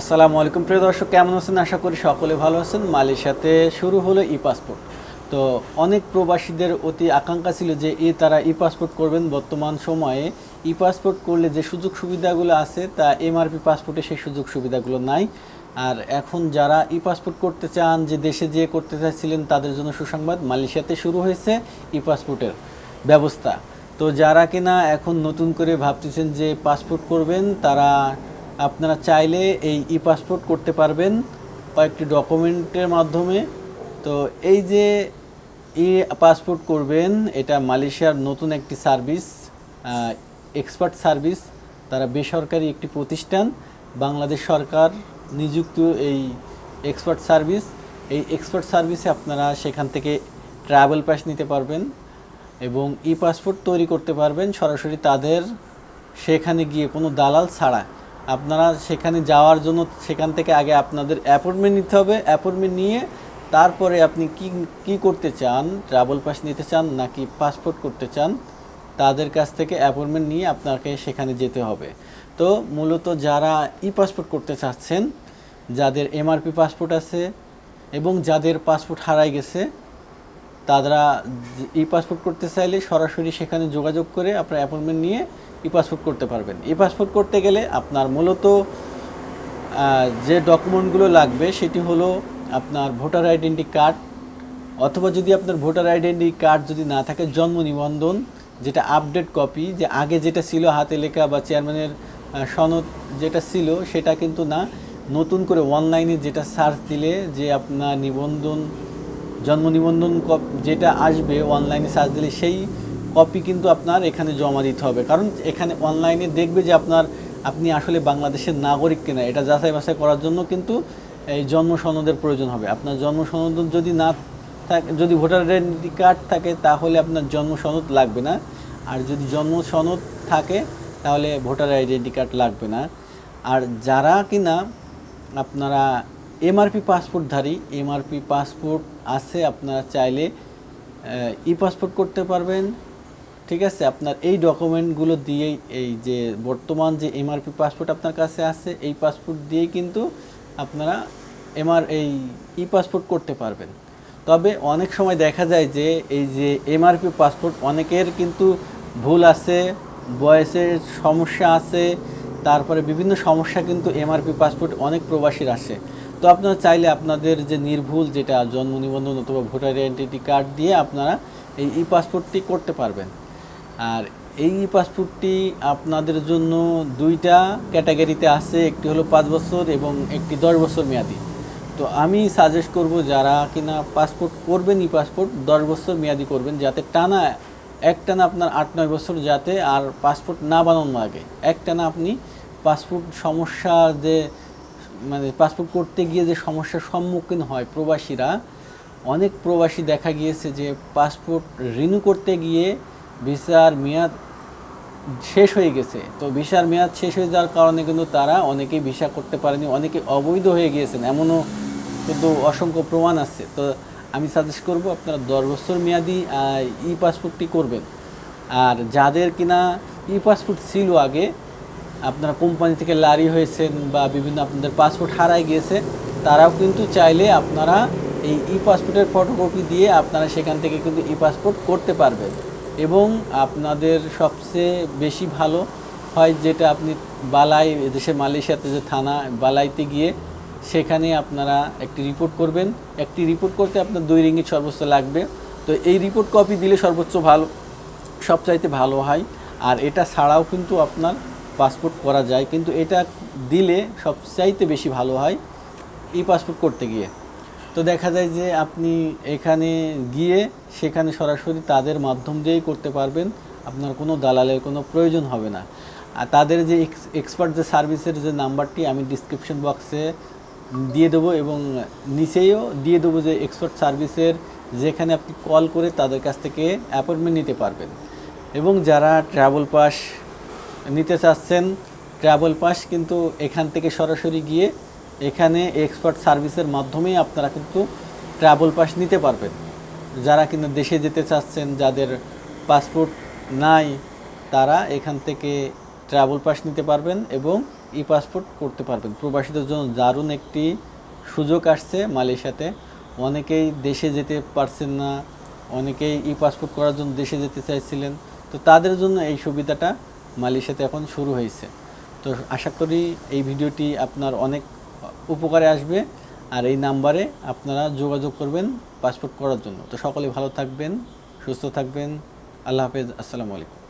আসসালামু আলাইকুম। প্রিয় দর্শক, কেমন আছেন? আশা করি সকলে ভালো আছেন। মালয়েশিয়াতে শুরু হলো ই পাসপোর্ট তো অনেক প্রবাসীদের অতি আকাঙ্ক্ষা ছিল যে এ তারা ই পাসপোর্ট করবেন। বর্তমান সময়ে ই পাসপোর্ট করলে যে সুযোগ সুবিধাগুলো আছে, তা এমআরপি পাসপোর্টে সেই সুযোগ সুবিধাগুলো নাই। আর এখন যারা ই পাসপোর্ট করতে চান, যে দেশে যেয়ে করতে চাইছিলেন তাদের জন্য সুসংবাদ, মালয়েশিয়াতে শুরু হয়েছে ই পাসপোর্টের ব্যবস্থা। তো যারা কিনা এখন নতুন করে ভাবতেছেন যে পাসপোর্ট করবেন, তারা আপনারা চাইলে এই ই পাসপোর্ট করতে পারবেন কয়েকটি ডকুমেন্টের মাধ্যমে। তো এই যে ই পাসপোর্ট করবেন, এটা মালয়েশিয়ার নতুন একটি সার্ভিস এক্সপার্ট সার্ভিস। তারা বেসরকারি একটি প্রতিষ্ঠান। বাংলাদেশ সরকার নিযুক্ত এই এক্সপার্ট সার্ভিস। এই এক্সপার্ট সার্ভিসে আপনারা সেখান থেকে ট্রাভেল পাস নিতে পারবেন এবং ই পাসপোর্ট তৈরি করতে পারবেন। সরাসরি তাদের সেখানে গিয়ে কোনো দালাল ছাড়া। আপনারা সেখানে যাওয়ার জন্য সেখান থেকে আগে আপনাদের অ্যাপয়েন্টমেন্ট নিতে হবে। অ্যাপয়েন্টমেন্ট নিয়ে তারপরে আপনি কি কি করতে চান? ট্রাভেল পাস নিতে চান নাকি পাসপোর্ট করতে চান? তাদের কাছ থেকে অ্যাপয়েন্টমেন্ট নিয়ে আপনাকে সেখানে যেতে হবে। তো মূলত যারা ই পাসপোর্ট করতে চাচ্ছেন, যাদের এমআরপি পাসপোর্ট আছে এবং যাদের পাসপোর্ট হারাই গেছে তারা ই পাসপোর্ট করতে চাইলে সরাসরি সেখানে যোগাযোগ করে আপনার অ্যাপয়েন্টমেন্ট নিয়ে ই পাসপোর্ট করতে পারবেন। ই পাসপোর্ট করতে গেলে আপনার মূলত যে ডকুমেন্টগুলো লাগবে সেটি হলো আপনার ভোটার আইডেন্টি কার্ড অথবা যদি আপনার ভোটার আইডেন্টি কার্ড যদি না থাকে, জন্ম নিবন্ধন, যেটা আপডেট কপি যে আগে যেটা ছিল হাতে লেখা বা চেয়ারম্যানের সনদ যেটা ছিল সেটা কিন্তু না, নতুন করে অনলাইনে যেটা সার্চ দিলে যে আপনার নিবন্ধন জন্ম নিবন্ধন যেটা আসবে অনলাইনে সার্চ দিলে সেই কপি কিন্তু আপনার এখানে জমা দিতে হবে। কারণ এখানে অনলাইনে দেখবে যে আপনার, আপনি আসলে বাংলাদেশের নাগরিক কিনা। এটা যাচাই বাছাই করার জন্য কিন্তু এই জন্ম সনদের প্রয়োজন হবে। আপনার জন্ম সনদ যদি না থাকে, যদি ভোটার আইডেন্টি কার্ড থাকে, তাহলে আপনার জন্ম সনদ লাগবে না। আর যদি জন্ম সনদ থাকে, তাহলে ভোটার আইডেন্টি কার্ড লাগবে না। আর যারা কিনা, আপনারা এমআরপি পাসপোর্টধারী এমআরপি পাসপোর্ট আছে, আপনারা চাইলে ই পাসপোর্ট করতে পারবেন। ঠিক আছে, আপনার এই ডকুমেন্টগুলো দিয়েই এই যে বর্তমান যে এমআরপি পাসপোর্ট আপনার কাছে আছে, এই পাসপোর্ট দিয়েই কিন্তু আপনারা এমআর এই ই পাসপোর্ট করতে পারবেন। তবে অনেক সময় দেখা যায় যে, এই যে এমআরপি পাসপোর্ট অনেকের কিন্তু ভুল আছে, বয়সের সমস্যা আছে, তারপরে বিভিন্ন সমস্যা কিন্তু এমআরপি পাসপোর্ট অনেক প্রবাসীর আসে। তো আপনারা চাইলে আপনাদের যে নির্ভুল যেটা জন্ম নিবন্ধন অথবা ভোটার আইডেন্টিটি কার্ড দিয়ে আপনারা এই ই পাসপোর্টটি করতে পারবেন। আর এই ই পাসপোর্টটি আপনাদের জন্য দুইটা ক্যাটাগরিতে আছে, একটি হলো পাঁচ বছর এবং একটি দশ বছর মেয়াদি। তো আমি সাজেস্ট করব যারা কিনা পাসপোর্ট করবেন ই পাসপোর্ট দশ বছর মেয়াদি করবেন, যাতে টানা এক টানা আপনার আট, নয় বছর যাতে আর পাসপোর্ট না বানানো লাগে এক টানা আপনি পাসপোর্ট সমস্যা যে মানে পাসপোর্ট করতে গিয়ে যে সমস্যার সম্মুখীন হয় প্রবাসীরা, অনেক প্রবাসী দেখা গিয়েছে যে পাসপোর্ট রিনিউ করতে গিয়ে ভিসার মেয়াদ শেষ হয়ে গেছে। তো ভিসার মেয়াদ শেষ হয়ে যাওয়ার কারণে কিন্তু তারা অনেকেই ভিসা করতে পারেনি, অনেকে অবৈধ হয়ে গিয়েছেন, এমনও কিন্তু অসংখ্য প্রমাণ আছে। তো আমি সাজেস্ট করব আপনারা দশ বছর মেয়াদি ই পাসপোর্টটি করবেন। আর যাদের কিনা ই পাসপোর্ট ছিল আগে আপনারা কোম্পানি থেকে লারি হয়েছেন বা বিভিন্ন আপনাদের পাসপোর্ট হারাই গিয়েছে, তারাও কিন্তু চাইলে আপনারা এই ই পাসপোর্টের ফটোকপি দিয়ে আপনারা সেখান থেকে কিন্তু ই পাসপোর্ট করতে পারবেন। এবং আপনাদের সবচেয়ে বেশি ভালো হয় যেটা আপনি বালাই দেশে মালয়েশিয়াতে যে থানা, বালাইতে গিয়ে সেখানে আপনারা একটি রিপোর্ট করবেন। একটি রিপোর্ট করতে আপনার দুই রিঙ্গিত সর্বোচ্চ লাগবে। তো এই রিপোর্ট কপি দিলে সর্বোচ্চ ভালো, সবচাইতে ভালো হয়। আর এটা ছাড়াও কিন্তু আপনার পাসপোর্ট করা যায়, কিন্তু এটা দিলে সবচাইতে বেশি ভালো হয় ই পাসপোর্ট করতে গিয়ে। তো দেখা যায় যে আপনি এখানে গিয়ে সেখানে সরাসরি তাদের মাধ্যম দিয়েই করতে পারবেন, আপনার কোনো দালালের কোনো প্রয়োজন হবে না। আর তাদের যে এক্সপার্ট যে সার্ভিসের যে নাম্বারটি আমি ডিসক্রিপশন বক্সে দিয়ে দেবো এবং নিচেও দিয়ে দেবো যে এক্সপার্ট সার্ভিসের যেখানে আপনি কল করে তাদের কাছ থেকে অ্যাপয়েন্টমেন্ট নিতে পারবেন। এবং যারা ট্রাভেল পাস নিতে চাচ্ছেন ট্রাভেল পাস, কিন্তু এখান থেকে সরাসরি গিয়ে এখানে এক্সপার্ট সার্ভিসের মাধ্যমেই আপনারা কিন্তু ট্রাভেল পাস নিতে পারবেন। যারা কিন্তু দেশে যেতে চাচ্ছেন, যাদের পাসপোর্ট নাই, তারা এখান থেকে ট্রাভেল পাস নিতে পারবেন এবং ই পাসপোর্ট করতে পারবেন। প্রবাসীদের জন্য দারুণ একটি সুযোগ আসছে মালয়েশিয়াতে। অনেকেই দেশে যেতে পারছেন না, অনেকেই ই পাসপোর্ট করার জন্য দেশে যেতে চাইছিলেন। তো তাদের জন্য এই সুবিধাটা মালয়েশিয়াতে এখন শুরু হয়েছে। তো আশা করি এই ভিডিওটি আপনার অনেক উপকারে আসবে আর এই নাম্বারে আপনারা যোগাযোগ করবেন পাসপোর্ট করার জন্য। তো সকলে ভালো থাকবেন, সুস্থ থাকবেন। আল্লাহ হাফেজ, আসসালামু আলাইকুম।